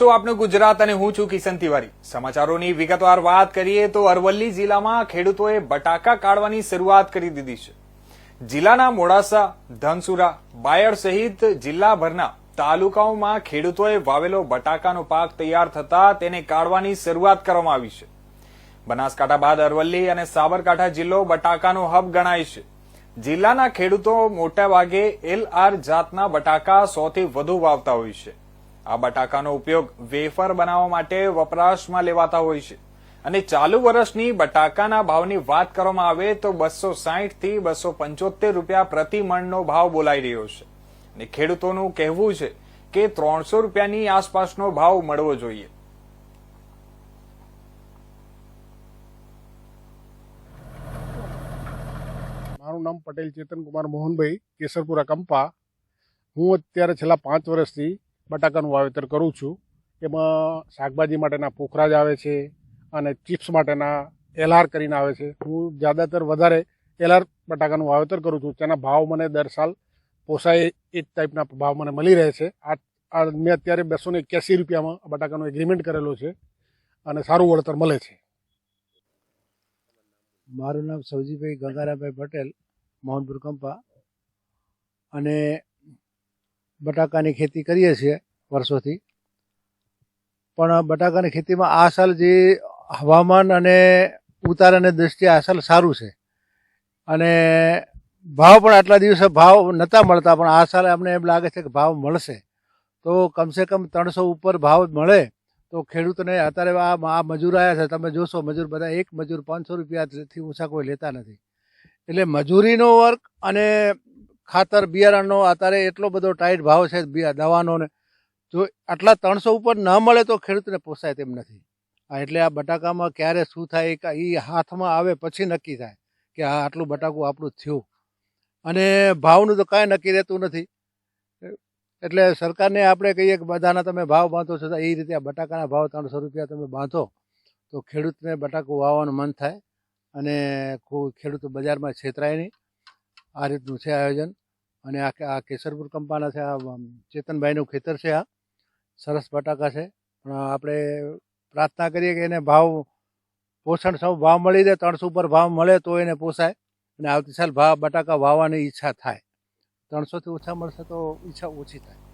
તો આપનું ગુજરાત અને હું છું કિશન તિવારી. સમાચારોની વિગતવાર વાત કરીએ તો અરવલ્લી જિલ્લામાં ખેડૂતોએ બટાકા કાઢવાની શરૂઆત કરી દીધી છે. જિલ્લાના મોડાસા, ધનસુરા, બાયડ સહિત જિલ્લાભરના તાલુકાઓમાં ખેડૂતોએ વાવેલો બટાકાનો પાક તૈયાર થતા તેને કાઢવાની શરૂઆત કરવામાં આવી છે. બનાસકાંઠા બાદ અરવલ્લી અને સાબરકાંઠા જિલ્લો બટાકાનો હબ ગણાય છે. જિલ્લાના ખેડૂતો મોટા ભાગે એલઆર જાતના બટાકા સૌથી વધુ વાવતા હોય છે. આ બટાકાનો ઉપયોગ વેફર બનાવવા માટે વપરાશમાં લેવાતા હોય છે. અને ચાલુ વર્ષની બટાકાના ભાવની વાત કરવામાં આવે તો બસો સાહીઠથી બસો પંચોતેર રૂપિયા પ્રતિ મણનો ભાવ બોલાઈ રહ્યો છે. અને ખેડૂતોનું કહેવું છે કે ત્રણસો રૂપિયાની આસપાસનો ભાવ મળવો જોઈએ. મારું નામ પટેલ ચેતન કુમાર મોહનભાઈ, કેસરપુરા કંપા. હું અત્યારે છેલ્લા પાંચ વર્ષથી બટાકાનું વાવેતર કરું છું. એમાં શાકભાજી માટેના પોખરાજ આવે છે અને ચિપ્સ માટેના એલઆર કરીને આવે છે. હું જ્યાદાતર વધારે એલઆર બટાકાનું વાવેતર કરું છું. તેના ભાવ મને દર સાલ પોસાય એ જ ટાઈપના ભાવ મને મળી રહે છે. આ મેં અત્યારે બસો ને એક્યાસી રૂપિયામાં બટાકાનો એગ્રીમેન્ટ કરેલો છે અને સારું વળતર મળે છે. મારું નામ સવજીભાઈ ગંગારામભાઈ પટેલ, મોહનપુર કંપા અને બટાકાની ખેતી કરીએ છીએ વર્ષોથી. પણ બટાકાની ખેતીમાં આ સાલ જે હવામાન અને ઉતારાની દૃષ્ટિએ આ સાલ સારું છે. અને ભાવ પણ આટલા દિવસે ભાવ નહોતા મળતા, પણ આ સાલ અમને એમ લાગે છે કે ભાવ મળશે. તો કમસે કમ ત્રણસો ઉપર ભાવ મળે. તો ખેડૂતને અત્યારે આ આ મજૂર આવ્યા છે, તમે જોશો મજૂર બધા એક મજૂર પાંચસો રૂપિયાથી ઊંચા કોઈ લેતા નથી. એટલે મજૂરીનો વર્ક અને ખાતર, બિયારણનો અત્યારે એટલો બધો ટાઈટ ભાવ છે દવાનો ને જો આટલા ત્રણસો ઉપર ન મળે તો ખેડૂતને પોસાય તેમ નથી. આ એટલે આ બટાકામાં ક્યારે શું થાય એ હાથમાં આવે પછી નક્કી થાય કે આ આટલું બટાકું આપણું થયું. અને ભાવનું તો કાંઈ નક્કી રહેતું નથી. એટલે સરકારને આપણે કહીએ કે બધાના તમે ભાવ બાંધો છો એ રીતે આ બટાકાના ભાવ ત્રણસો રૂપિયા તમે બાંધો, તો ખેડૂતને બટાકું વાવવાનું મન થાય અને ખૂબ ખેડૂતો બજારમાં છેતરાય નહીં. આ રીતનું છે આયોજન. અને આ આ કેસરપુર કંપાના છે, આ ચેતનભાઈનું ખેતર છે આ. સરસ બટાકા છે. પણ આપણે પ્રાર્થના કરીએ કે એને ભાવ, પોષણ સૌ ભાવ મળી રહે ત્રણસો ઉપર ભાવ મળે તો એને પોસાય. અને આવતી સાલ ભાવ બટાકા વાવવાની ઈચ્છા થાય. ત્રણસોથી ઓછા મળશે તો ઈચ્છા ઓછી થાય.